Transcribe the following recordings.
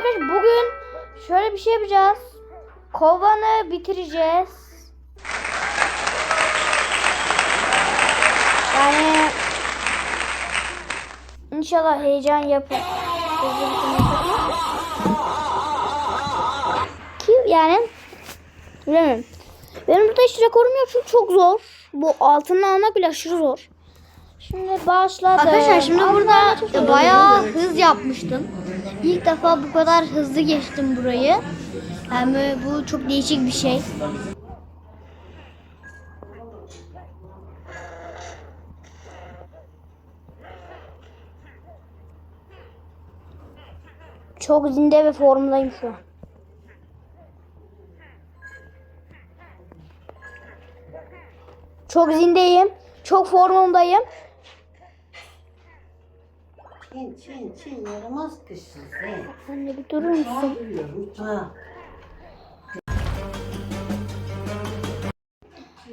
arkadaşlar bugün şöyle bir şey yapacağız. Kovanı bitireceğiz. Yani inşallah heyecan yapalım. Ki yani bilemiyorum. Benim burada hiç rekorum yok çünkü çok zor. Bu altını almak bile aşırı zor. Şimdi başladı. Arkadaşlar şimdi Allah, burada bayağı hız yapmıştım. İlk defa bu kadar hızlı geçtim burayı. Yani bu çok değişik bir şey. Çok zinde ve formdayım şu an. Çok zindeyim. Çok formundayım. Çin çin çin yaramaz kızsın sen. Anne bir durur musun?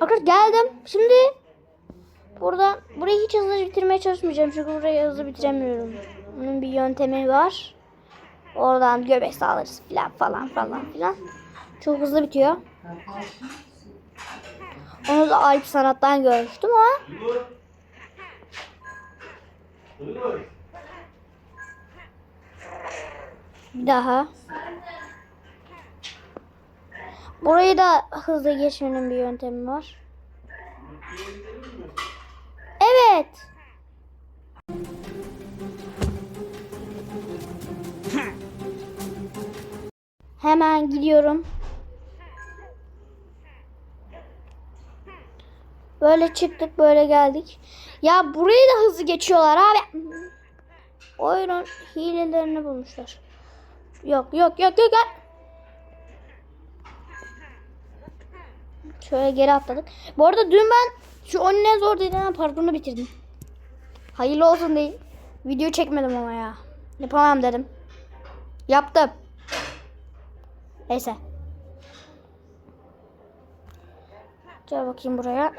Arkadaşlar geldim. Şimdi burada burayı hiç hızlı bitirmeye çalışmayacağım. Çünkü burayı hızlı bitiremiyorum. Bunun bir yöntemi var. Oradan göbek sağlarız filan falan falan filan. Çok hızlı bitiyor. Onu da Alp Sanat'tan görmüştüm ama daha. Burayı da hızlı geçmenin bir yöntemi var. Evet. Hemen gidiyorum. Böyle çıktık, böyle geldik. Ya burayı da hızlı geçiyorlar abi. Oyunun hilelerini bulmuşlar. Yok, yok, yok, yok. Şöyle geri atladık. Bu arada dün ben şu onun en zor denilen parkurunu bitirdim. Hayırlı olsun değil. Video çekmedim ama ya. Yapamam dedim. Yaptım. Neyse. Gel bakayım buraya.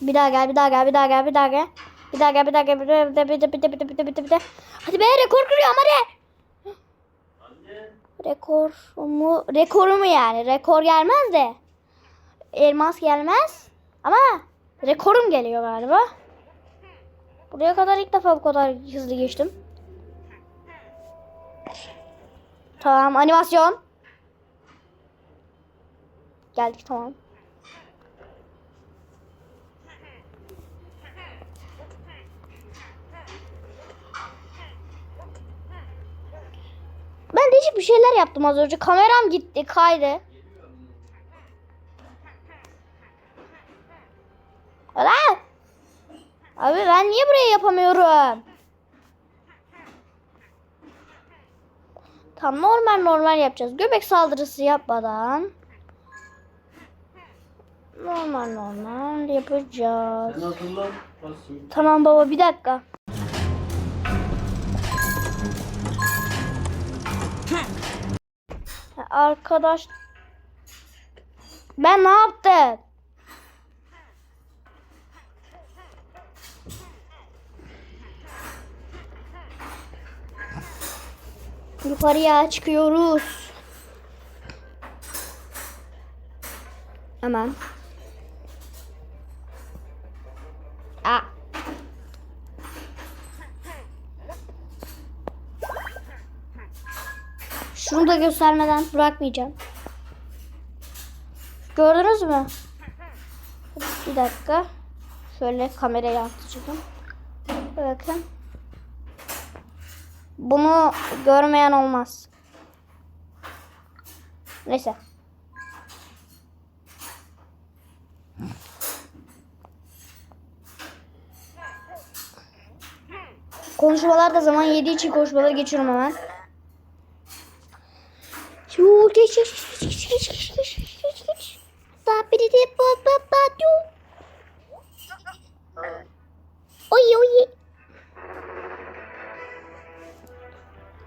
Bir daha gel, bir daha gel, bir daha gel, bir daha gel. Bir dakika bir dakika bir dakika bir dakika bir dakika bir dakika bir dakika. Hadi be rekor kırıyorum hadi. Rekor mu? Rekoru mu yani? Rekor gelmez de. Elmas gelmez. Ama rekorum geliyor galiba. Buraya kadar ilk defa bu kadar hızlı geçtim. Tamam animasyon. Geldik tamam. Değişik bir şeyler yaptım az önce. Kameram gitti, kaydı. Ala! Abi ben niye burayı yapamıyorum? Tam normal normal yapacağız. Göbek saldırısı yapmadan. Normal normal yapacağız. Tamam baba bir dakika. Arkadaş ben ne yaptım? Yukarıya çıkıyoruz. Hemen. Şunu da göstermeden bırakmayacağım. Gördünüz mü? Bir dakika. Şöyle kameraya atacağım. Bakın. Bunu görmeyen olmaz. Neyse. Konuşmalar da zaman yediği için konuşmaları geçiyorum hemen geç geç geç geç geç geç de ba ba ba du. Oy oy.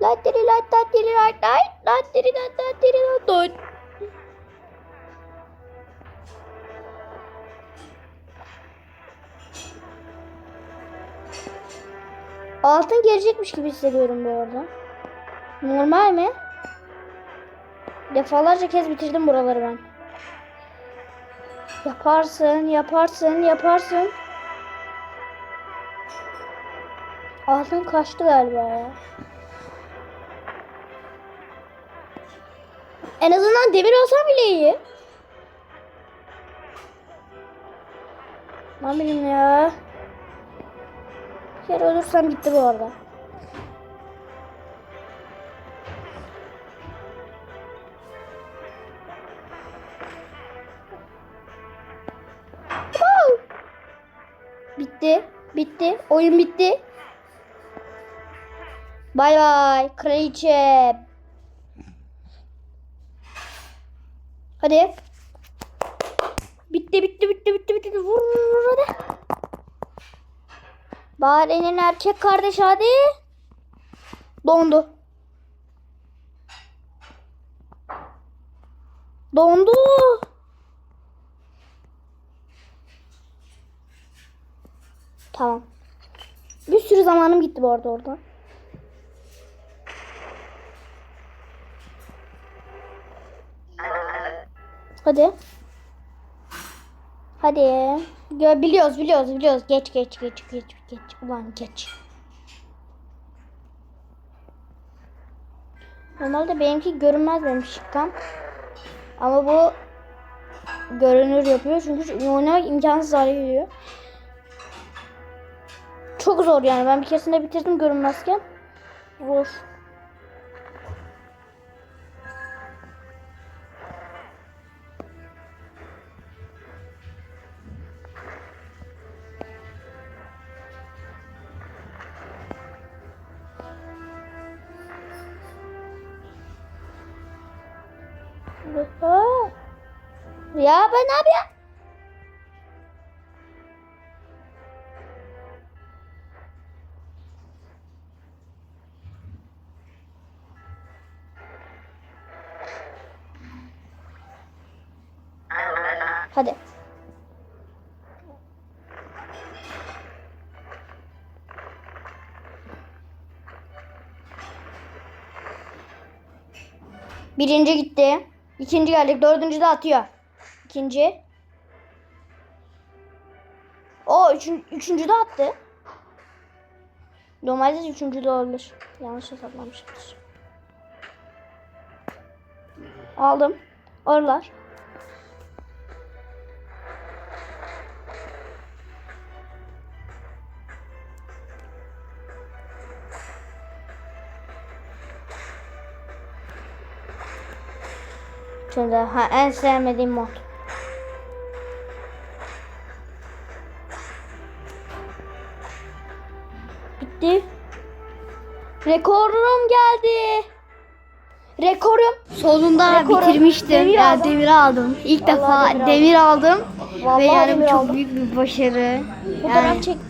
Latiri lat latiri lat lat latiri lat latiri lat lat. Altın gelecekmiş gibi hissediyorum bu arada. Normal mi? Defalarca kez bitirdim buraları ben. Yaparsın, yaparsın, yaparsın. Altın kaçtı galiba ya. En azından demir olsam bile iyi. Ne bileyim ya. Bir kere ölürsem gitti bu arada. Bitti. Bitti. Oyun bitti. Bay bay. Kraliçe. Hadi. Bitti bitti bitti bitti bitti. Vur vur vur hadi. Bare'nin erkek kardeşi hadi. Dondu. Dondu. Tamam. Bir sürü zamanım gitti bu arada orada. Hadi. Hadi. Gö biliyoruz biliyoruz biliyoruz. Geç geç geç geç geç. Ulan geç. Normalde benimki görünmez benim şıkkam. Ama bu görünür yapıyor. Çünkü oynamak imkansız hale geliyor. Çok zor yani. Ben bir keresinde bitirdim görünmezken. Zor. Ya ben ne yapayım? Birinci gitti. İkinci geldik. Dördüncü de atıyor. İkinci. O üçün, üçüncü de attı. Normalde üçüncü de olabilir. Yanlış hesaplamışımdır. Aldım. Oralar. Şimdi ha, en sevmediğim mod. Bitti. Rekorum geldi. Rekorum. Sonunda Rekoru bitirmiştim. demir ya aldım. demir aldım. İlk Vallahi defa demir demir aldım. Vallahi Ve yani bu çok aldım. büyük bir başarı. Fotoğraf Yani çektim.